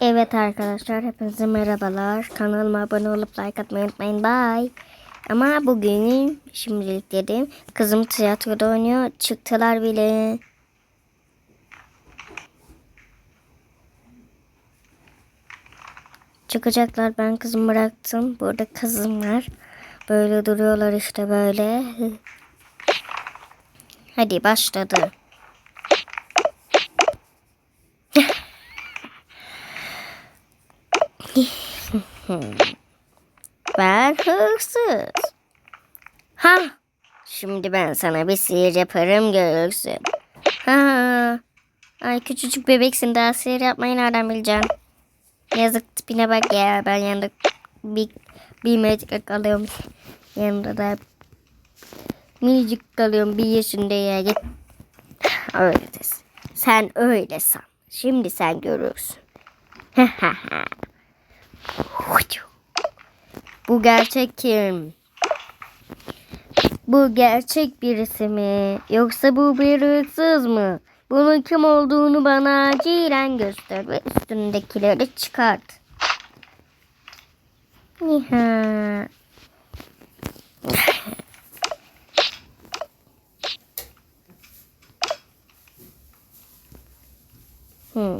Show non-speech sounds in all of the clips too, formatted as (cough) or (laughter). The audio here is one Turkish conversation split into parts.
Evet arkadaşlar hepinize merhabalar. Kanalıma abone olup like atmayı unutmayın. Bye. Ama bugün şimdilik dedim. Kızım tiyatroda oynuyor. Çıktılar bile. Çıkacaklar. Ben kızımı bıraktım. Burada kızım var. Böyle duruyorlar işte böyle. (laughs) Hadi başladı. Ben hırsız. Ha, şimdi ben sana bir sihir yaparım görürsün. Ha, ay küçücük bebeksin daha sihir yapmayı nereden bileceksin? Yazık tipine bak ya ben yanında bir, bir metre kalıyorum. Yanında da minicik kalıyorum bir yaşında ya git. Öyle desin. Sen öyle san. Şimdi sen görürsün. Bu gerçek kim? Bu gerçek birisi mi? Yoksa bu bir hırsız mı? Bunun kim olduğunu bana acilen göster ve üstündekileri çıkart. Niha. hmm.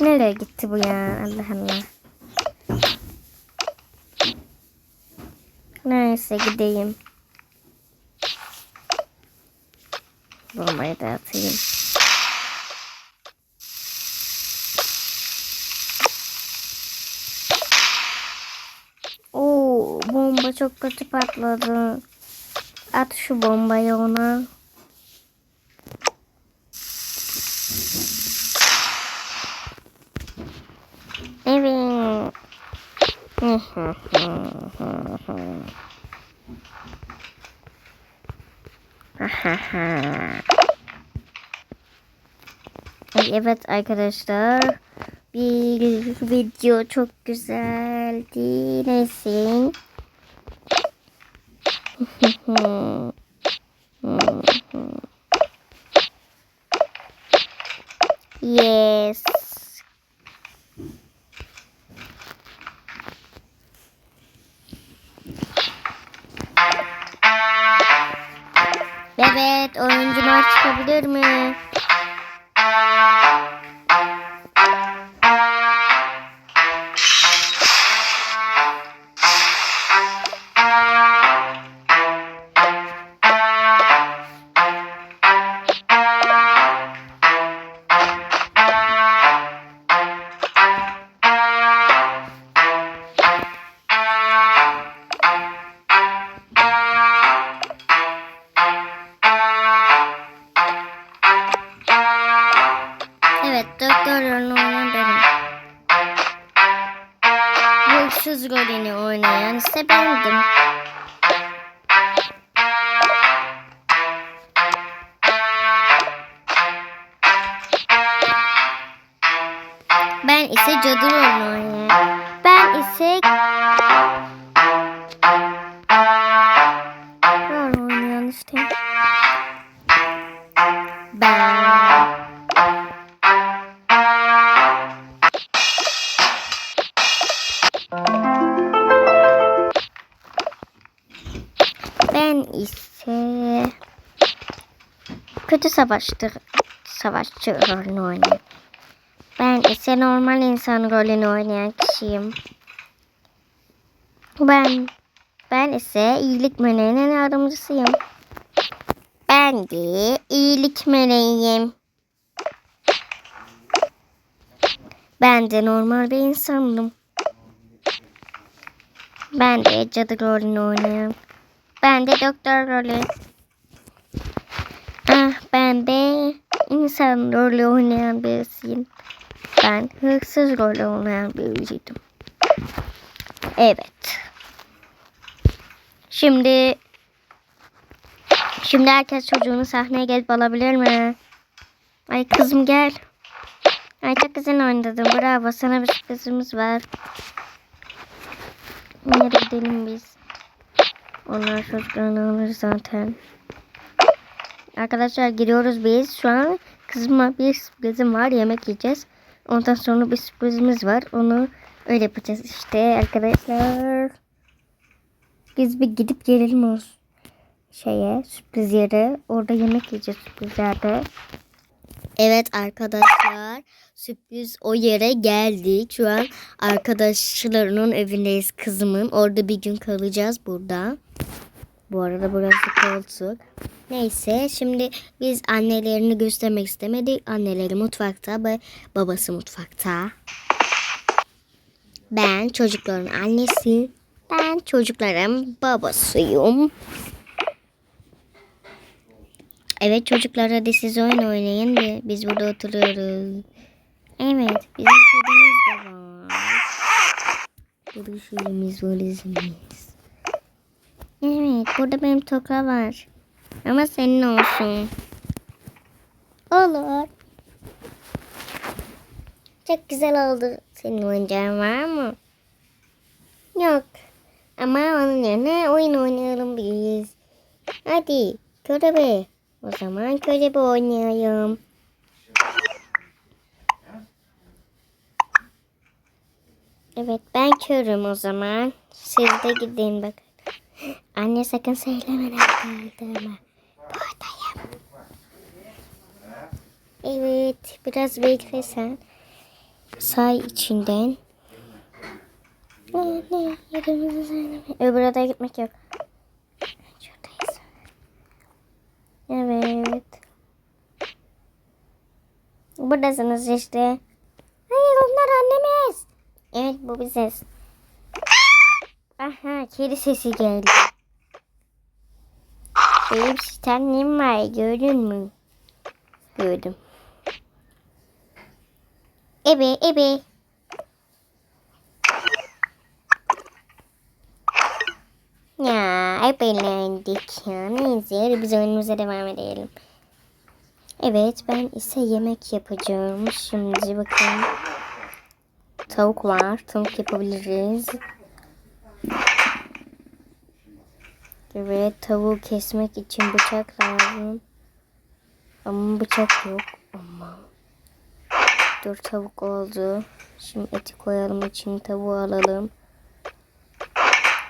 Nereye gitti bu ya? Allah Allah. Neyse gideyim. Bombayı da atayım. Oo, bomba çok kötü patladı. At şu bombayı ona. Evet. Evet arkadaşlar. Bir video çok güzeldi. Neyse. (laughs) ise bendim. Ben ise cadı rolünü oynayan. Kötü savaştır, savaşçı rolünü oynayan. Ben ise normal insan rolünü oynayan kişiyim. Ben ben ise iyilik meleğinin yardımcısıyım. Ben de iyilik meleğiyim. Ben de normal bir insandım. Ben de cadı rolünü oynayan. Ben de doktor rolü. Ben insan rolü oynayan birisiyim. Ben hırsız rolü oynayan birisiydim. Evet. Şimdi Şimdi herkes çocuğunu sahneye gelip alabilir mi? Ay kızım gel. Ay çok güzel oynadın. Bravo. Sana bir sürprizimiz var. Nereye gidelim biz? Onlar çocuklarını alır zaten. Arkadaşlar giriyoruz biz. Şu an kızıma bir sürprizim var. Yemek yiyeceğiz. Ondan sonra bir sürprizimiz var. Onu öyle yapacağız işte arkadaşlar. Biz bir gidip gelelim o şeye sürpriz yere. Orada yemek yiyeceğiz sürpriz yerde. Evet arkadaşlar sürpriz o yere geldik. Şu an arkadaşlarının evindeyiz kızımın. Orada bir gün kalacağız burada. Bu arada burası koltuk. Neyse şimdi biz annelerini göstermek istemedik. Anneleri mutfakta ve babası mutfakta. Ben çocukların annesi. Ben çocukların babasıyım. Evet çocuklar hadi siz oyun oynayın ve biz burada oturuyoruz. Evet bizim kedimiz de var. Var izimiz. Evet burada benim toka var. Ama senin olsun. Olur. Çok güzel oldu. Senin oyuncağın var mı? Yok. Ama onun yerine oyun oynayalım biz. Hadi körebe. O zaman körebe oynayalım. Evet ben körüm o zaman. Siz de gidin bakın. Anne sakın söyleme nerede olduğumu. Buradayım. Evet biraz bekle sen. Say içinden. Ne ne yerimizi söyleme. Öbür odaya gitmek yok. Şuradayız. Evet. Buradasınız işte. Hayır onlar annemiz. Evet bu biziz. Aha kedi sesi geldi. Benim sistemim var gördün mü? Gördüm. Ebe ebe. Ya hep eğlendik ya. Neyse biz oyunumuza devam edelim. Evet ben ise yemek yapacağım. Şimdi bakın. Tavuk var. Tavuk yapabiliriz. Evet tavuğu kesmek için bıçak lazım. Ama bıçak yok. Ama. Dur tavuk oldu. Şimdi eti koyalım için tavuğu alalım.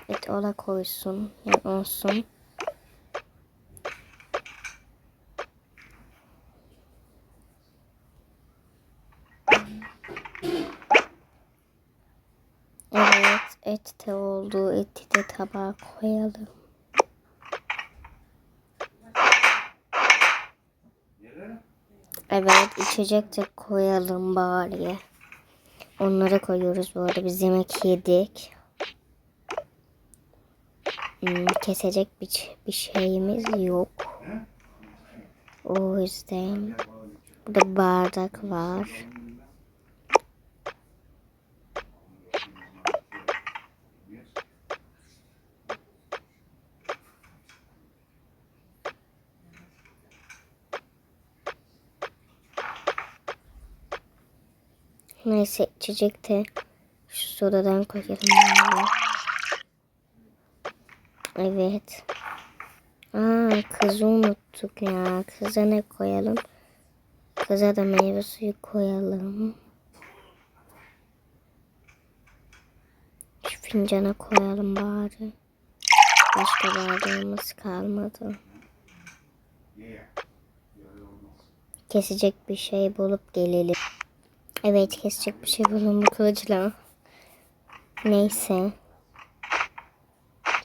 Et ola koysun. Yani olsun. Evet et de oldu. Eti de tabağa koyalım. Evet içecek de koyalım bari. Onları koyuyoruz bu arada biz yemek yedik. Hmm, kesecek bir, bir şeyimiz yok. O yüzden burada bardak var. Neyse içecek de şu sodadan koyalım. Evet. Aa kızı unuttuk ya. Kıza ne koyalım? Kıza da meyve suyu koyalım. Şu fincana koyalım bari. Başka bardağımız kalmadı. Kesecek bir şey bulup gelelim. Evet kesecek bir şey bulun bu kılıçla. Neyse.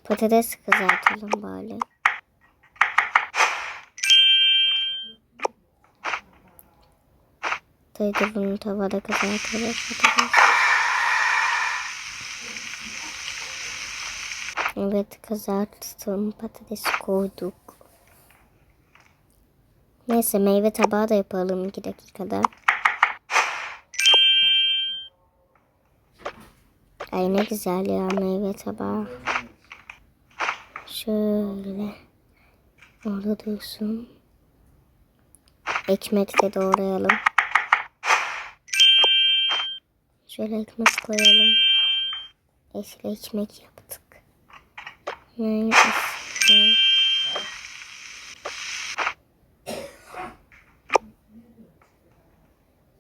Patates kızartalım bari. Dayı bunu tavada kızartalım patates. Evet kızarttım patatesi koyduk. Neyse meyve tabağı da yapalım 2 dakikada. Ay ne güzel ya meyve tabağı. Şöyle. Orada dursun. Ekmek de doğrayalım. Şöyle ekmek koyalım. Yeşil ekmek yaptık. Neyse.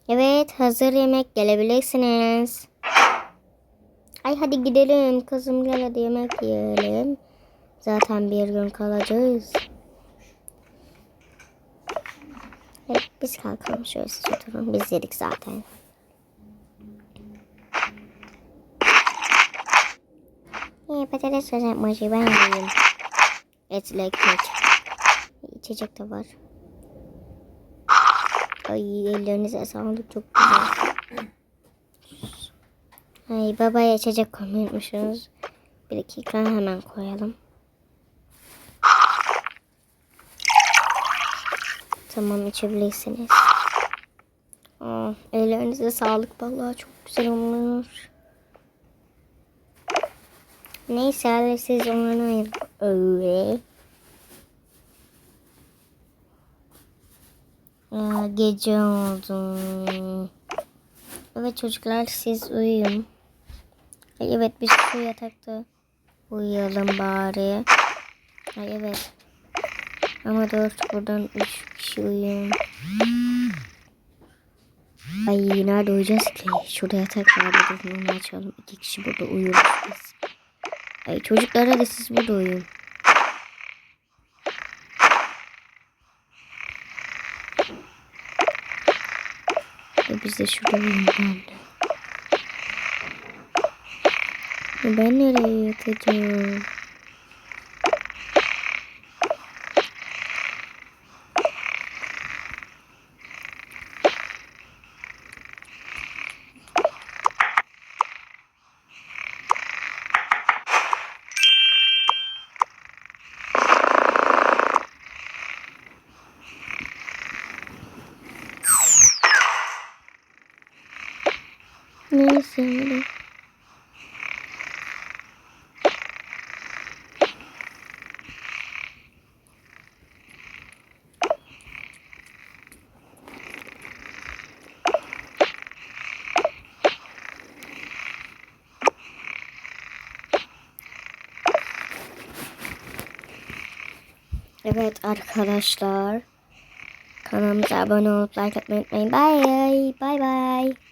Evet hazır yemek gelebilirsiniz. Ay hadi gidelim kızım gel hadi yemek yiyelim. Zaten bir gün kalacağız. Evet, biz kalkalım şöyle siz oturun. Biz yedik zaten. İyi patates kızartması ben yiyeyim. Etli ekmek. İçecek de var. Ay ellerinize sağlık çok güzel. Ay babaya içecek koymayı unutmuşuz. Bir dakika hemen koyalım. Tamam içebilirsiniz. Aa, ellerinize sağlık vallahi çok güzel olmuş. Neyse siz onları ayırın. Öyle. Aa, gece oldu. Evet çocuklar siz uyuyun. Ay, Evet biz şu yatakta uyuyalım bari. Ay, evet. Ama dört buradan üç kişi uyuyun. Ay nerede uyuyacağız ki? Şurada yatak var onu açalım. İki kişi burada uyuyoruz biz. Ay çocuklar hadi siz burada uyuyun. Biz de şurada uyuyun ben nereye yatacağım? Neyse hadi. Evet arkadaşlar. Kanalımıza abone olup like atmayı unutmayın. Bye. Bye bye.